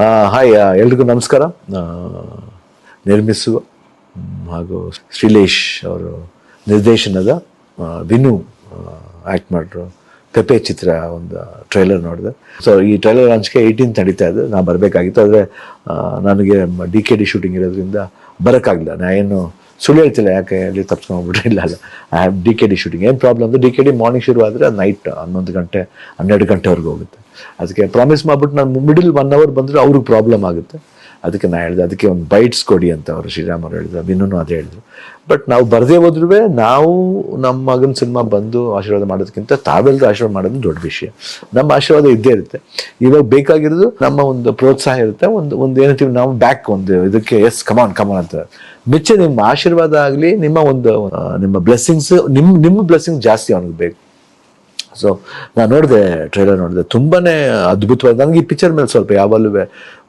Hi ಎಲ್ರಿಗೂ ನಮಸ್ಕಾರ. ನಿರ್ಮಿಸುವ ಹಾಗೂ ಶ್ರೀಲೇಶ್ ಅವರು ನಿರ್ದೇಶನದ ವಿನು ಆ್ಯಕ್ಟ್ ಮಾಡಿರೋ ಕಪೆ ಚಿತ್ರ ಒಂದು ಟ್ರೈಲರ್ ನೋಡಿದೆ. ಸೊ ಈ ಟ್ರೈಲರ್ ಹಂಚಿಕೆ ಏಯ್ಟೀನ್ ನಡೀತಾ ಇದೆ. ನಾನು ಬರಬೇಕಾಗಿತ್ತು. ಆದರೆ ನನಗೆ ಡಿ ಕೆ ಡಿ ಶೂಟಿಂಗ್ ಇರೋದ್ರಿಂದ ಬರೋಕ್ಕಾಗಲಿಲ್ಲ. ನಾನು ಏನು ಸುಳ್ಳು ಹೇಳ್ತಿಲ್ಲ ಯಾಕೆ ಅಲ್ಲಿ ತಪ್ಸ್ಕೊಂಡ್ಬಿಟ್ರೆ ಇಲ್ಲ ಅಲ್ಲ I have D K D shooting ಏನು ಪ್ರಾಬ್ಲಮ್ ಅಂದರೆ ಡಿ ಕೆ ಡಿ ಮಾರ್ನಿಂಗ್ ಶುರು ಆದರೆ ನೈಟ್ ಹನ್ನೊಂದು ಗಂಟೆ, ಹನ್ನೆರಡು ಗಂಟೆವರೆಗೂ ಹೋಗುತ್ತೆ. ಅದಕ್ಕೆ ಪ್ರಾಮಿಸ್ ಮಾಡ್ಬಿಟ್ಟು ನಾನು ಮಿಡಿಲ್ ಒನ್ ಅವರ್ ಬಂದರೆ ಅವ್ರಿಗೆ ಪ್ರಾಬ್ಲಮ್ ಆಗುತ್ತೆ. ಅದಕ್ಕೆ ನಾನು ಹೇಳಿದೆ, ಅದಕ್ಕೆ ಒಂದು ಬೈಟ್ಸ್ ಕೊಡಿ ಅಂತ ಅವರು ಶ್ರೀರಾಮ್ ಅವರು ಹೇಳಿದ್ರು ಇನ್ನೂ ಅದೇ ಹೇಳಿದ್ರು. ಬಟ್ ನಾವು ಬರದೇ ಹೋದ್ರೂ ನಾವು ನಮ್ಮ ಮಗನ ಸಿನಿಮಾ ಬಂದು ಆಶೀರ್ವಾದ ಮಾಡೋದಕ್ಕಿಂತ ತಾವೆಲ್ಲರೂ ಆಶೀರ್ವಾದ ಮಾಡೋದು ದೊಡ್ಡ ವಿಷಯ. ನಮ್ಮ ಆಶೀರ್ವಾದ ಇದ್ದೇ ಇರುತ್ತೆ. ಇವಾಗ ಬೇಕಾಗಿರೋದು ನಮ್ಮ ಒಂದು ಪ್ರೋತ್ಸಾಹ ಇರುತ್ತೆ, ಒಂದು ಒಂದು ಏನಂತೀವಿ ನಾವು ಬ್ಯಾಕ್ ಒಂದು ಇದಕ್ಕೆ ಎಸ್ ಕಮಾನ್ ಕಮಾನ್ ಅಂತ. ಮಿಚ್ಚ ನಿಮ್ಮ ಆಶೀರ್ವಾದ ಆಗಲಿ, ನಿಮ್ಮ ಒಂದು ನಿಮ್ಮ ಬ್ಲೆಸ್ಸಿಂಗ್ಸ್ ನಿಮ್ಮ ನಿಮ್ಮ ಬ್ಲೆಸ್ಸಿಂಗ್ ಜಾಸ್ತಿ ಅವನಿಗೆ ಬೇಕು. ಸೊ ನಾನು ನೋಡಿದೆ ಟ್ರೈಲರ್ ನೋಡಿದೆ. ತುಂಬಾ ಅದ್ಭುತವಾದ ನನಗೆ ಈ ಪಿಕ್ಚರ್ ಮೇಲೆ ಸ್ವಲ್ಪ ಯಾವಾಗಲೂ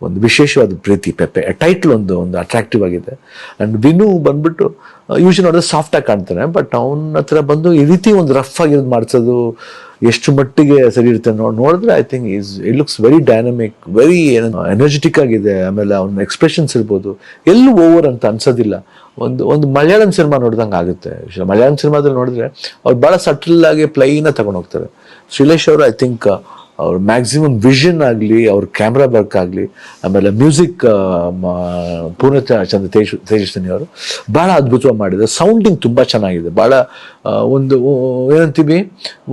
ಒಂದು ವಿಶೇಷವಾದ ಪ್ರೀತಿ, ಪೆಪ್ಪೆ ಟೈಟ್ಲ್ ಒಂದು ಒಂದು ಅಟ್ರಾಕ್ಟಿವ್ ಆಗಿದೆ. ಆ್ಯಂಡ್ ವಿನು ಬಂದ್ಬಿಟ್ಟು ಯೂಶಲಿ ನೋಡಿದ್ರೆ ಸಾಫ್ಟಾಗಿ ಕಾಣ್ತಾನೆ ಬಟ್ ಅವನ ಹತ್ರ ಬಂದು ಈ ರೀತಿ ಒಂದು ರಫ್ ಆಗಿರೋದು ಮಾಡಿಸೋದು ಎಷ್ಟು ಮಟ್ಟಿಗೆ ಸರಿ ಇರುತ್ತೆ ನೋಡಿ ನೋಡಿದ್ರೆ I think is it looks very dynamic very energetic ಆಗಿದೆ. ಆಮೇಲೆ ಅವ್ನ ಎಕ್ಸ್ಪ್ರೆಷನ್ಸ್ ಇರ್ಬೋದು. ಎಲ್ಲೂ ಓವರ್ ಅಂತ ಅನ್ಸೋದಿಲ್ಲ. ಒಂದು ಒಂದು ಮಲಯಾಳಂ ಸಿನಿಮಾ ನೋಡಿದಂಗೆ ಆಗುತ್ತೆ. ಮಲಯಾಳಂ ಸಿನಿಮಾದಲ್ಲಿ ನೋಡಿದ್ರೆ ಅವ್ರು ಭಾಳ ಸಟಲ್ ಆಗಿ ಪ್ಲೈನ ತಗೊಂಡೋಗ್ತಾರೆ ಶ್ರೀಲೇಶ್ ಅವರು ಐ ಥಿಂಕ್ ಅವ್ರ ಮ್ಯಾಕ್ಸಿಮಮ್ ವಿಷನ್ ಆಗಲಿ, ಅವ್ರ ಕ್ಯಾಮ್ರಾ ವರ್ಕ್ ಆಗಲಿ, ಆಮೇಲೆ ಮ್ಯೂಸಿಕ್ ಪೂರ್ಣ ಚಂದ್ರ ತೇಜ್, ತೇಜಸ್ವಿನಿ ಅವರು ಭಾಳ ಅದ್ಭುತವಾಗಿ ಮಾಡಿದ್ದಾರೆ. ಸೌಂಡಿಂಗ್ ತುಂಬ ಚೆನ್ನಾಗಿದೆ. ಭಾಳ ಒಂದು ಏನಂತೀವಿ,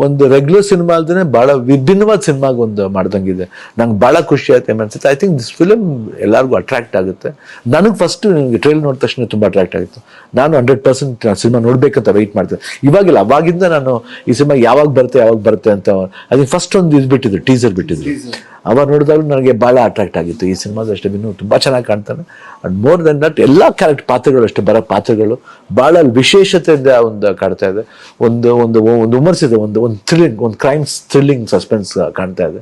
ಒಂದು ರೆಗ್ಯುಲರ್ ಸಿನಿಮಾ ಅಲ್ದೇ ಭಾಳ ವಿಭಿನ್ನವಾದ ಸಿನಿಮಾಗೆ ಒಂದು ಮಾಡ್ದಂಗಿದೆ. ನಂಗೆ ಭಾಳ ಖುಷಿ ಆಯ್ತು ಏನು ಅನ್ಸುತ್ತೆ ಐ ಥಿಂಕ್ ದಿಸ್ ಫಿಲಮ್ ಎಲ್ಲರಿಗೂ ಅಟ್ರಾಕ್ಟ್ ಆಗುತ್ತೆ. ನನಗೆ ಫಸ್ಟ್ ನನಗೆ ಟ್ರೈಲ್ ನೋಡಿದ ತಕ್ಷಣ ತುಂಬ ಅಟ್ರಾಕ್ಟ್ ಆಗಿತ್ತು. ನಾನು ಹಂಡ್ರೆಡ್ ಪರ್ಸೆಂಟ್ ಸಿನಿಮಾ ನೋಡಬೇಕಂತ ವೆಯ್ಟ್ ಮಾಡ್ತೇನೆ ಇವಾಗಿಲ್ಲ, ಅವಾಗಿಂದ ನಾನು ಈ ಸಿನಿಮಾ ಯಾವಾಗ ಬರುತ್ತೆ ಯಾವಾಗ ಬರುತ್ತೆ ಅಂತ ಅದಕ್ಕೆ ಫಸ್ಟ್ ಒಂದು ಇದು ಬಿಟ್ಟಿದ್ರು ಟೀಸರ್ ಬಿಟ್ಟಿದ್ರು. ಅವ ನೋಡಿದಾಗ ನನಗೆ ಭಾಳ ಅಟ್ರಾಕ್ಟ್ ಆಗಿತ್ತು. ಈ ಸಿನಿಮಾದ ಅಷ್ಟೇ ಇನ್ನೂ ತುಂಬ ಚೆನ್ನಾಗಿ ಕಾಣ್ತಾನೆ. ಅಂಡ್ ಮೋರ್ ದೆನ್ ದಟ್ ಎಲ್ಲ ಕ್ಯಾರೆಕ್ಟ್ ಪಾತ್ರಗಳು ಅಷ್ಟೇ ಬರೋ ಪಾತ್ರಗಳು ಭಾಳ ವಿಶೇಷತೆಯಿಂದ ಒಂದು ಕಾಣ್ತಾ ಇದೆ. ಒಂದು ಒಂದು ಒಂದು ಉಮರ್ಸಿದೆ ಇದೆ ಒಂದು ಒಂದು ಥ್ರಿಲ್ಲಿಂಗ್ ಒಂದು ಕ್ರೈಮ್ಸ್ ಥ್ರಿಲ್ಲಿಂಗ್ ಸಸ್ಪೆನ್ಸ್ ಕಾಣ್ತಾ ಇದೆ.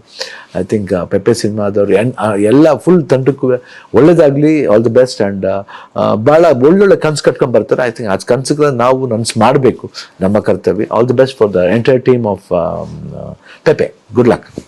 ಐ ಥಿಂಕ್ ಪೆಪ್ಪೆ ಸಿನಿಮಾದವ್ರು ಎನ್ ಎಲ್ಲ ಫುಲ್ ತಂಡಕ್ಕೂ ಒಳ್ಳೇದಾಗಲಿ ಆಲ್ ದಿ ಬೆಸ್ಟ್ ಆ್ಯಂಡ್ ಭಾಳ ಒಳ್ಳೊಳ್ಳೆ ಕನ್ಸು ಕಟ್ಕೊಂಡು ಬರ್ತಾರೆ. ಐ ಥಿಂಕ್ ಆ ಕನ್ಸುಗಳನ್ನ ನಾವು ನನ್ಸ್ ಮಾಡಬೇಕು ನಮ್ಮ ಕರ್ತವ್ಯ. All the best for the entire team of Pepe Good luck.